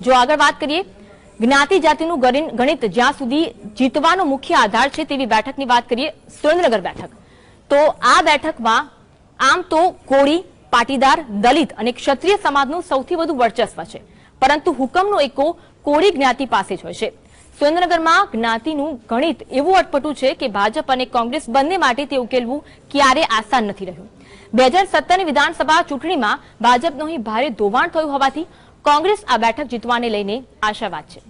જો આગળ વાત કરીએ, જ્ઞાતિ જાતિનું ગણિત જ્યાં સુધી જીતવાનો મુખ્ય આધાર છે તેવી બેઠકની વાત કરીએ, સુરેન્દ્રનગર બેઠક. તો આ બેઠકમાં આમ તો કોળી, પાટીદાર, દલિત અને ક્ષત્રિય સમાજનું સૌથી વધુ વર્ચસ્વ છે. પરંતુ હુકમનો એકો કોળી જ્ઞાતિ પાસે જ હોય છે. સુરેન્દ્રનગરમાં જ્ઞાતિનું ગણિત એવું અટપટું છે કે ભાજપ અને કોંગ્રેસ બંને માટે તે ઉકેલવું ક્યારે આસાન નથી રહ્યું. બે હજાર સત્તરની વિધાનસભા ચૂંટણીમાં ભાજપનું અહીં ભારે ધોવાણ થયું હોવાથી કોંગ્રેસ આ બેઠક જીતવાને લઈને આશાવાદ છે.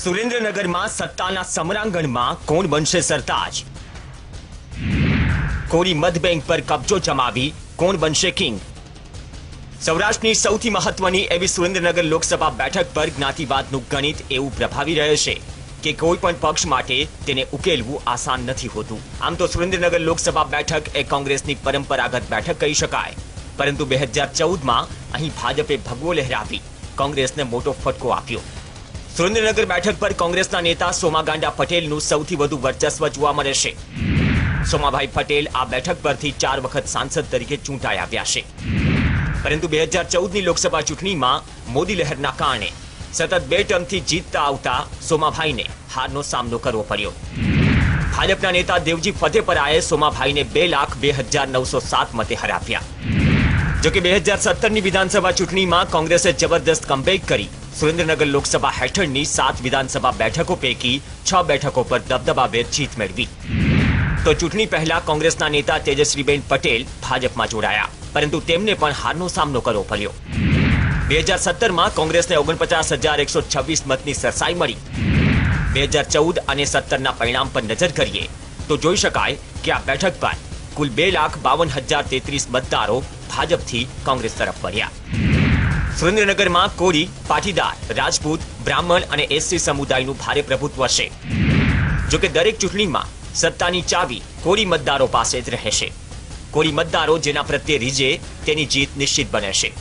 સુરેન્દ્રનગરમાં સત્તાના સમરાંગણમાં કોણ બનશે સરતાજ? કોરી મતબેંક પર કબજો જમાવી કોણ બનશે કિંગ? સૌરાષ્ટ્રની સૌથી મહત્વની એવી સુરેન્દ્રનગર લોકસભા બેઠક પર જ્ઞાતિવાદનું ગણિત એવું પ્રભાવી રહે છે કે કોઈ પણ પક્ષ માટે તેને ઉકેલવું આસાન નથી હોતું. આમ તો સુરેન્દ્રનગર લોકસભા બેઠક એ કોંગ્રેસની પરંપરાગત બેઠક કહી શકાય. પરંતુ બે હજાર ચૌદમાં અહીં ભાજપે ભગવો લહેરાવી, કોંગ્રેસને મોટો ફટકો આપ્યો. સુરેન્દ્રનગર બેઠક પર કોંગ્રેસના નેતા સોમા પટેલનું સૌથી વધુ વર્ચસ્વ જોવા મળે છે. સોમાભાઈ પટેલ આ બેઠક પરથી ચાર વખત સાંસદ તરીકે ચૂંટાઈ આવ્યા છે. પરંતુ બે હજાર ચૌદની લોકસભા ચૂંટણીમાં મોદી લહેરના કારણે સતત બે ટર્મથી જીતતા આવતા સોમાભાઈને હારનો સામનો કરવો પડ્યો. ભાજપના નેતા દેવજી ફતેપરાએ સોમાભાઈને બે લાખ બે હજાર નવસો સાત મતે હરાવ્યા. જોકે બે હજાર સત્તરની વિધાનસભા ચૂંટણીમાં કોંગ્રેસે જબરદસ્ત કમબેક કરી. સુરેન્દ્રનગર લોકસભા હેઠળની સાત વિધાનસભા બેઠકો પૈકી છ બેઠકો પર દબદબાભેર જીત મેળવી. તો ચૂંટણી પહેલા કોંગ્રેસના નેતા તેજશ્રીબેન પટેલ ભાજપમાં જોડાયા, પરંતુ તેમને પણ હારનો સામનો કરવો પડ્યો. બે હજાર સત્તરમાં કોંગ્રેસને ઓગણપચાસ હજાર એકસો છવ્વીસ મતની સરસાઈ મળી. બે હજાર ચૌદ અને સત્તરના પરિણામ પર નજર કરીએ, તો જોઈ શકાય કે આ બેઠક પર કુલ બે લાખ બાવન હજાર તેત્રીસ મતદારો ભાજપથી કોંગ્રેસ તરફ વળ્યા. સુરેન્દ્રનગરમાં કોળી, પાટીદાર, રાજપૂત, બ્રાહ્મણ અને એસસી સમુદાયનું ભારે પ્રભુત્વ છે. જોકે દરેક ચૂંટણીમાં સત્તાની ચાવી કોળી મતદારો પાસે જ રહેશે. કોળી મતદારો જેના પ્રત્યે રીજે તેની જીત નિશ્ચિત બને છે.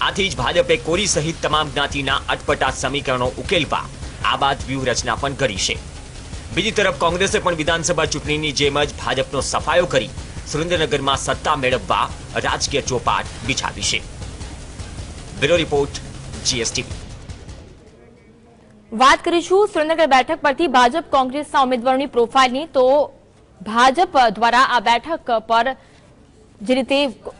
આથી જ ભાજપે કોળી સહિત તમામ જ્ઞાતિના અટપટા સમીકરણો ઉકેલવા આ બાદ વ્યૂહરચના પણ કરી છે. બીજી તરફ કોંગ્રેસે પણ વિધાનસભા ચૂંટણીની જેમ જ ભાજપનો સફાયો કરી સુરેન્દ્રનગરમાં સત્તા મેળવવા રાજકીય ચોપાટ બિછાવી છે. Bureau report, GST. વાત કરીશું સુરેન્દ્રનગર બેઠક પરથી ભાજપ કોંગ્રેસના ઉમેદવારોની પ્રોફાઇલની. તો ભાજપ દ્વારા આ બેઠક પર જે રીતે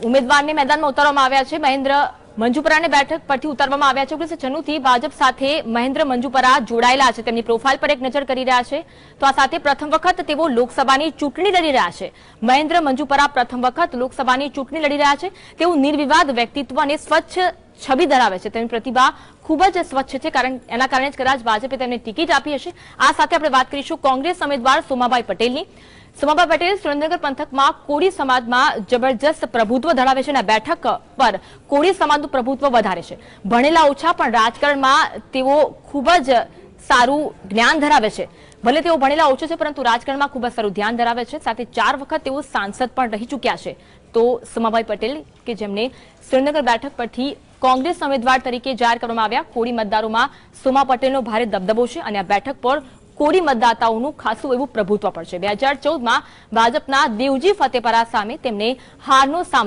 ઉમેદવારને મેદાનમાં ઉતારવામાં આવ્યા છે, મહેન્દ્ર મંજુપરાને બેઠક પરથી ઉતારવામાં આવ્યા છે. ઓગણીસો છન્નુથી ભાજપ સાથે મહેન્દ્ર મંજુપરા જોડાયેલા છે. તેમની પ્રોફાઇલ પર એક નજર કરી રહ્યા છે. તો આ સાથે પ્રથમ વખત તેઓ લોકસભાની ચૂંટણી લડી રહ્યા છે. મહેન્દ્ર મંજુપરા પ્રથમ વખત લોકસભાની ચૂંટણી લડી રહ્યા છે. તેઓ નિર્વિવાદ વ્યક્તિત્વ અને સ્વચ્છ છબી ધરાવે છે. તેમની પ્રતિભા ખૂબ જ સ્વચ્છ છે, કારણ એના કારણે જ કદાચ ભાજપે તેમને ટિકિટ આપી હશે. આ સાથે આપણે વાત કરીશું કોંગ્રેસ ઉમેદવાર સોમાભાઈ પટેલની. સોમાભાઈ પટેલ સુરેન્દ્રનગર પંથકમાં કોળી સમાજમાં જબરજસ્ત પ્રભુત્વ ધરાવે છે અને બેઠક પર કોળી સમાજનું પ્રભુત્વ વધારે છે. ભણેલા ઓછા પણ રાજકારણમાં તેઓ ખૂબ જ સારું જ્ઞાન ધરાવે છે. ભલે તેઓ ભણેલા ઓછો છે, પરંતુ રાજકારણમાં ખૂબ જ સારું ધ્યાન ધરાવે છે. સાથે ચાર વખત તેઓ સાંસદ પણ રહી ચૂક્યા છે. તો સોમાભાઈ પટેલ, કે જેમને સુરેન્દ્રનગર બેઠક પરથી કોંગ્રેસ ઉમેદવાર તરીકે જાહેર કરવામાં આવ્યા, કોળી મતદારોમાં સોમા પટેલનો ભારે દબદબો છે અને આ બેઠક પર કોળી મતદાતાઓનું ખાસું એવું પ્રભુત્વ પણ છે. બે હજાર ચૌદમાં ભાજપના દેવજી ફતેપરા સામે તેમને હારનો સામનો